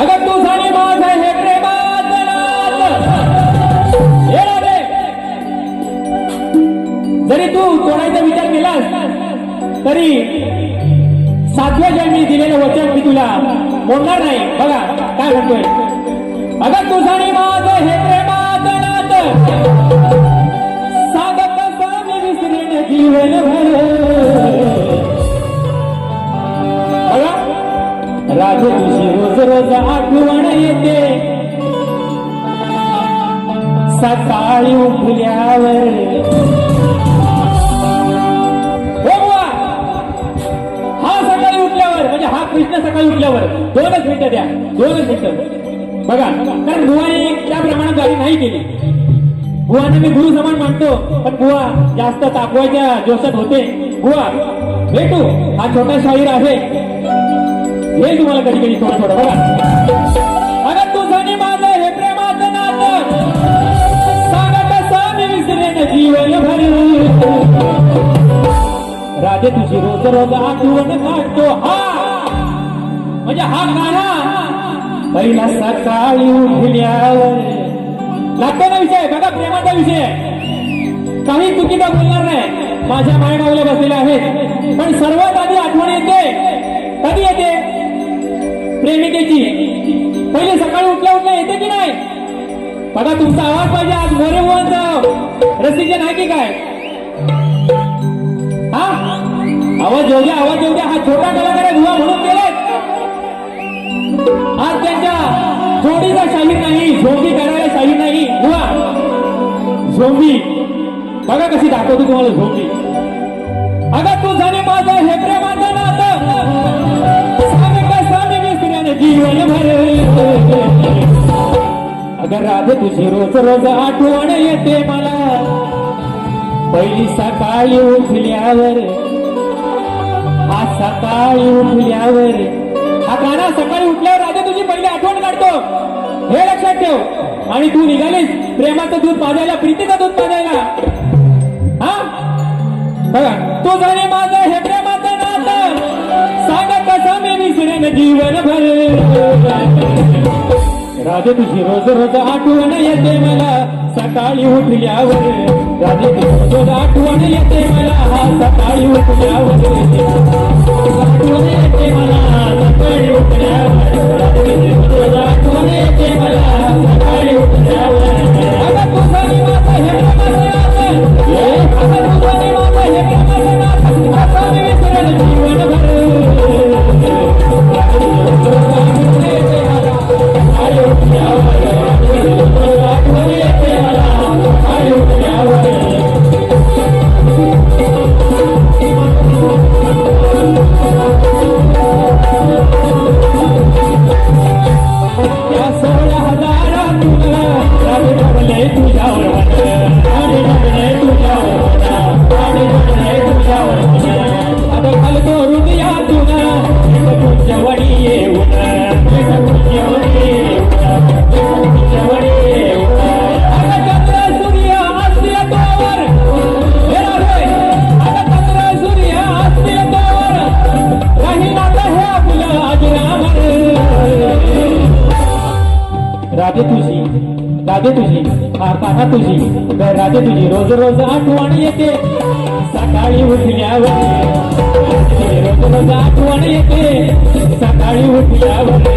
अगं तू झाली माझं हे प्रेमात जरी तू तोडायचा विचार केलास तरी सातव्या जन्मी दिलेलं वचन मी तुला बोलणार नाही. बघा काय म्हणतोय सकाळी उठल्यावर. हो हा सकाळी उठल्यावर म्हणजे हा कृष्ण सकाळी उठल्यावर दोनच मिनिटं द्या दोनच मिनिटं. बघा कारण बुवाने त्याप्रमाणे गाडी नाही केली. बुवाने मी गुरु समान मानतो पण बुवा जास्त तापवायच्या जोशात होते. बुवा भेटू हा छोटा शाहीर आहे. हे तुम्हाला कधी कधी थोडं थोडं बघा. रोज रोज आठवण काढतो हा. म्हणजे हा गाणा पहिला सकाळी उठल्यावर. लागतो ना विषय बघा प्रेमाचा विषय. काही चुकीचा बोलणार नाही. माझ्या मायडावले बसलेले आहेत. पण सर्वात आधी आठवण येते. कधी येते? प्रेमिकेची. पहिले सकाळी उठल्या उठल्या येते की नाही? बघा तुमचा आवाज पाहिजे. आज मोरे मोहनचं रसिक नाही की काय? आवाज येऊ द्या आवाज येऊ द्या. हा छोटा कलाकार आहे धुवा म्हणून गेले आज त्यांच्या जोडीचा शाही नाही झोंबी करायला शाही नाही. धुवा झोंबी बघा कशी दाखवतो तुम्हाला झोंबी अगं तू झाले माझं हे प्रेमाचं नातं. सांग कसं मी विसरेन जीवनभर अगं राधे तुझी रोज रोज आठवण येते मला. पहिली सकाळी उठल्यावर आज सकाळी उठल्यावर हा गाणा सकाळी उठल्यावर राधे तुझी पहिली आठवण काढतो. हे लक्षात ठेव. आणि तू निघालीस. प्रेमाचं दूध पाजायला प्रीतीचं दूध पाजायला. हा? बघा तू झाले माझं हे प्रेमाचं नातं. सांग कसं मी विसरेन जीवनभर. राजे तुझी रोज रोज आठवण येते मला. सकाळी उठल्यावर राजे तुझी रोज आठवण येते मला. सकाळी उठल्यावर. आठवण येते. राजे तुझी राजे तुझी हा तुझी तर राजे तुझी. रोज रोज आठवण येते. सकाळी उठल्यावर रोज रोज आठवण येते. सकाळी उठल्यावर